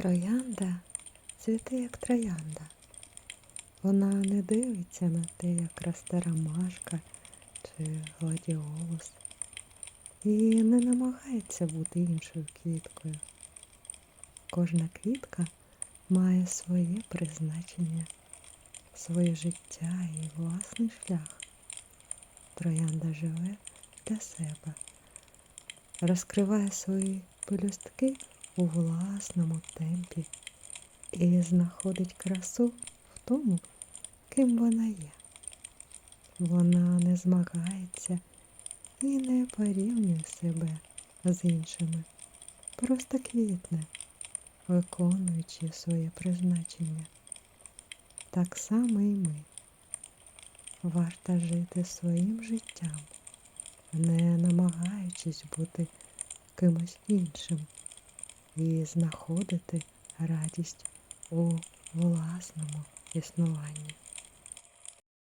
Троянда цвіте як троянда. Вона не дивиться на те, як росте ромашка чи гладіолус, і не намагається бути іншою квіткою. Кожна квітка має своє призначення, своє життя і власний шлях. Троянда живе для себе, розкриває свої пелюстки у власному темпі і знаходить красу в тому, ким вона є. Вона не змагається і не порівнює себе з іншими, просто квітне, виконуючи своє призначення. Так само і ми. Варто жити своїм життям, не намагаючись бути кимось іншим і знаходити радість у власному існуванні.